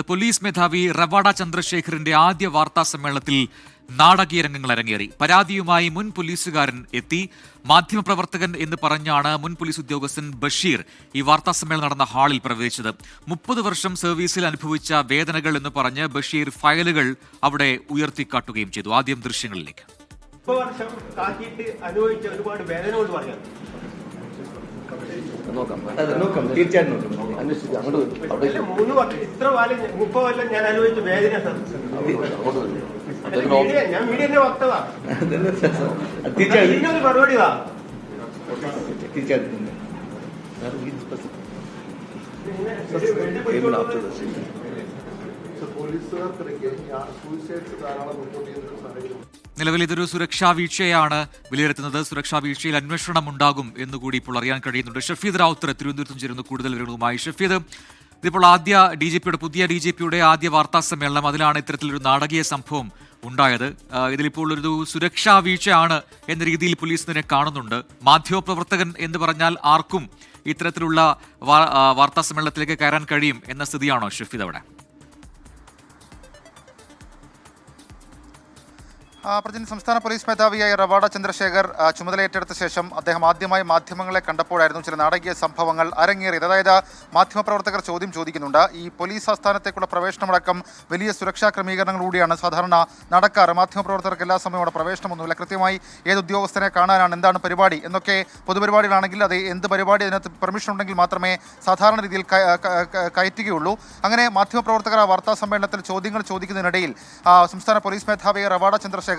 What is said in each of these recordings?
Police മേധാവി റവാഡ ചന്ദ്രശേഖറിന്റെ ആദ്യ വാർത്താ സമ്മേളനത്തിൽ നാടകീയ രംഗങ്ങൾ അരങ്ങേറി. പരാതിയുമായി മുൻ പോലീസുകാരൻ എത്തി. മാധ്യമപ്രവർത്തകൻ എന്ന് പറഞ്ഞാണ് മുൻ പോലീസ് ഉദ്യോഗസ്ഥൻ ബഷീർ ഈ വാർത്താ സമ്മേളനം നടന്ന ഹാളിൽ പ്രവേശിച്ചത്. മുപ്പത് വർഷം സർവീസിൽ അനുഭവിച്ച വേദനകൾ എന്ന് പറഞ്ഞ് ബഷീർ ഫയലുകൾ അവിടെ ഉയർത്തിക്കാട്ടുകയും ചെയ്തു. ആദ്യം ദൃശ്യങ്ങളിലേക്ക്. വർഷം അനുഭവിച്ച ഒരുപാട് വേദനകൾ പറയാം. നോക്കാം. അതെ നോക്കാം. തീർച്ചയായിട്ടും നോക്കാം. അന്വേഷിക്കാം. അങ്ങോട്ട് അവിടെ മൂന്ന് വർഷം ഇത്ര കാലം ഞാൻ- മുപ്പത് കൊല്ലം ഞാൻ അനുഭവിച്ച വേദന ഞാൻ മീഡിയന്റെ വക്തവാ. തീർച്ചയായിട്ടും ഇതിനൊരു മറുപടി വാ. തീർച്ചയായിട്ടും നിലവിൽ ഇതൊരു സുരക്ഷാ വീഴ്ചയാണ്. വിലയിരുത്തുന്നത് സുരക്ഷാ വീഴ്ചയിൽ അന്വേഷണം ഉണ്ടാകും എന്നുകൂടി ഇപ്പോൾ അറിയാൻ കഴിയുന്നുണ്ട്. ഷഫീദ് റാവുത്തർ തിരുവനന്തപുരത്തും ചേരുന്നു കൂടുതൽ വിവരങ്ങളുമായി. ഷഫീദ് ഇതിപ്പോൾ ആദ്യ ഡി ജി പിയുടെ പുതിയ ഡി ജി പിയുടെ ആദ്യ വാർത്താ സമ്മേളനം അതിലാണ് ഇത്തരത്തിലൊരു നാടകീയ സംഭവം ഉണ്ടായത്. ഇതിലിപ്പോൾ ഒരു സുരക്ഷാ വീഴ്ചയാണ് എന്ന രീതിയിൽ പോലീസ് ഇതിനെ കാണുന്നുണ്ട്. മാധ്യമപ്രവർത്തകൻ എന്ന് പറഞ്ഞാൽ ആർക്കും ഇത്തരത്തിലുള്ള വാർത്താ സമ്മേളനത്തിലേക്ക് കയറാൻ കഴിയും എന്ന സ്ഥിതിയാണോ ഷഫീദ് അവിടെ? പ്രജിൻ സംസ്ഥാന പോലീസ് മേധാവിയായ റവാഡ ചന്ദ്രശേഖർ ചുമതലയേറ്റെടുത്ത ശേഷം അദ്ദേഹം ആദ്യമായി മാധ്യമങ്ങളെ കണ്ടപ്പോഴായിരുന്നു ചില നാടകീയ സംഭവങ്ങൾ അരങ്ങേറിയത്. അതായത് മാധ്യമപ്രവർത്തകർ ചോദ്യം ചോദിക്കുന്നുണ്ട്. ഈ പോലീസ് ആസ്ഥാനത്തേക്കുള്ള പ്രവേശനമടക്കം വലിയ സുരക്ഷാ ക്രമീകരണങ്ങളിലൂടെയാണ് സാധാരണ നടക്കാറ്. മാധ്യമപ്രവർത്തകർക്ക് എല്ലാ സമയവും അവിടെ പ്രവേശനമൊന്നുമില്ല. കൃത്യമായി ഏത് ഉദ്യോഗസ്ഥനെ കാണാനാണ് എന്താണ് പരിപാടി എന്നൊക്കെ പൊതുപരിപാടികളാണെങ്കിൽ അത് എന്ത് പരിപാടി അതിനകത്ത് പെർമിഷൻ ഉണ്ടെങ്കിൽ മാത്രമേ സാധാരണ രീതിയിൽ കയറ്റുകയുള്ളൂ. അങ്ങനെ മാധ്യമപ്രവർത്തകർ ആ വാർത്താ സമ്മേളനത്തിൽ ചോദ്യങ്ങൾ ചോദിക്കുന്നതിനിടയിൽ സംസ്ഥാന പോലീസ് മേധാവി റവാഡ ചന്ദ്രശേഖർ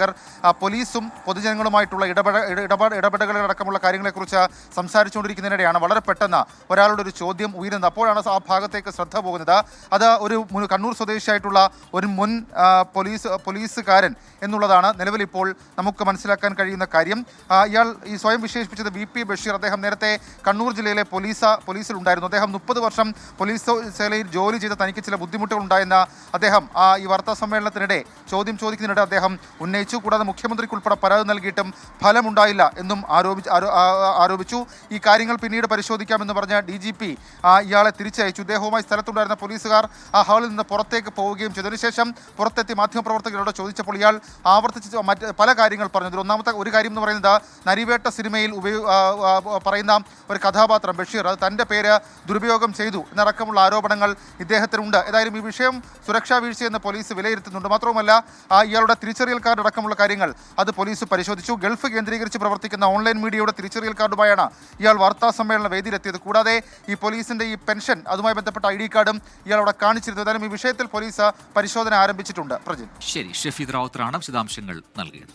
ആ, പോലീസും പൊതുജനങ്ങളുമായിട്ടുള്ള ഇടപെട ഇട- ഇടപാട് ഇടപെടലുകളടക്കമുള്ള കാര്യങ്ങളെക്കുറിച്ച് സംസാരിച്ചുകൊണ്ടിരിക്കുന്നതിനിടെയാണ് വളരെ പെട്ടെന്ന് ഒരാളുടെ ഒരു ചോദ്യം ഉയരുന്നത്. അപ്പോഴാണ് ആ ഭാഗത്തേക്ക് ശ്രദ്ധ പോകുന്നത്. അത് ഒരു കണ്ണൂർ സ്വദേശിയായിട്ടുള്ള ഒരു മുൻ പോലീസ് പോലീസുകാരൻ എന്നുള്ളതാണ് നിലവിൽ ഇപ്പോൾ നമുക്ക് മനസ്സിലാക്കാൻ കഴിയുന്ന കാര്യം. ഇയാൾ ഈ സ്വയം വിശേഷിപ്പിച്ചത് വി പി ബഷീർ. അദ്ദേഹം നേരത്തെ കണ്ണൂർ ജില്ലയിലെ പോലീസ് പോലീസിലുണ്ടായിരുന്നു. അദ്ദേഹം മുപ്പത് വർഷം പോലീസ് സേനയിൽ ജോലി ചെയ്ത തനിക്ക് ചില ബുദ്ധിമുട്ടുകൾ ഉണ്ടായെന്ന് അദ്ദേഹം ഈ വാർത്താ സമ്മേളനത്തിനിടെ ചോദ്യം ചോദിക്കുന്നതിനിടെ അദ്ദേഹം ഉന്നയിച്ചു. കൂടാതെ മുഖ്യമന്ത്രിക്ക് ഉൾപ്പെടെ പരാതി നൽകിയിട്ടും ഫലമുണ്ടായില്ല എന്നും ആരോപിച്ച് ആരോപിച്ചു. ഈ കാര്യങ്ങൾ പിന്നീട് പരിശോധിക്കാമെന്ന് പറഞ്ഞ ഡി ജി പി ഇയാളെ തിരിച്ചയച്ചു. ഇദ്ദേഹവുമായി സ്ഥലത്തുണ്ടായിരുന്ന പോലീസുകാർ ആ ഹാളിൽ നിന്ന് പുറത്തേക്ക് പോവുകയും ചെയ്തതിനുശേഷം പുറത്തെത്തി മാധ്യമപ്രവർത്തകരോട് ചോദിച്ചപ്പോൾ ഇയാൾ ആവർത്തിച്ച് മറ്റ് പല കാര്യങ്ങൾ പറഞ്ഞു ഒന്നാമത്തെ ഒരു കാര്യം എന്ന് പറയുന്നത് നരിവേട്ട സിനിമയിൽ ഉപയോ ആ, ആ, പറയുന്ന ഒരു കഥാപാത്രം ബഷീർ അത് തന്റെ പേര് ദുരുപയോഗം ചെയ്തു എന്നടക്കമുള്ള ആരോപണങ്ങൾ ഇദ്ദേഹത്തിനുണ്ട്. ഏതായാലും ഈ വിഷയം സുരക്ഷാ വീഴ്ചയെന്ന് പോലീസ് വിലയിരുത്തുന്നുണ്ട്. മാത്രവുമല്ല ഇയാളുടെ തിരിച്ചറിയൽ കാർഡ് അടക്കമുള്ള കാര്യങ്ങൾ അത് പോലീസ് പരിശോധിച്ചു. ഗൾഫ് കേന്ദ്രീകരിച്ച് പ്രവർത്തിക്കുന്ന ഓൺലൈൻ മീഡിയയുടെ തിരിച്ചറിയൽ കാർഡുമായാണ് ഇയാൾ വാർത്താ സമ്മേളന വേദിയിലെത്തിയത്. കൂടാതെ ഈ പോലീസിന്റെ ഈ പെൻഷൻ അതുമായി ബന്ധപ്പെട്ട ഐ ഡി കാർഡും ഇയാൾ അവിടെ കാണിച്ചിരുന്നു. ഈ വിഷയത്തിൽ പോലീസ് പരിശോധന ആരംഭിച്ചിട്ടുണ്ട്. പ്രജിൻ. ശരി ഷെഫീദ് റാവുത്തറാണ് വിശദാംശങ്ങൾ നൽകിയത്.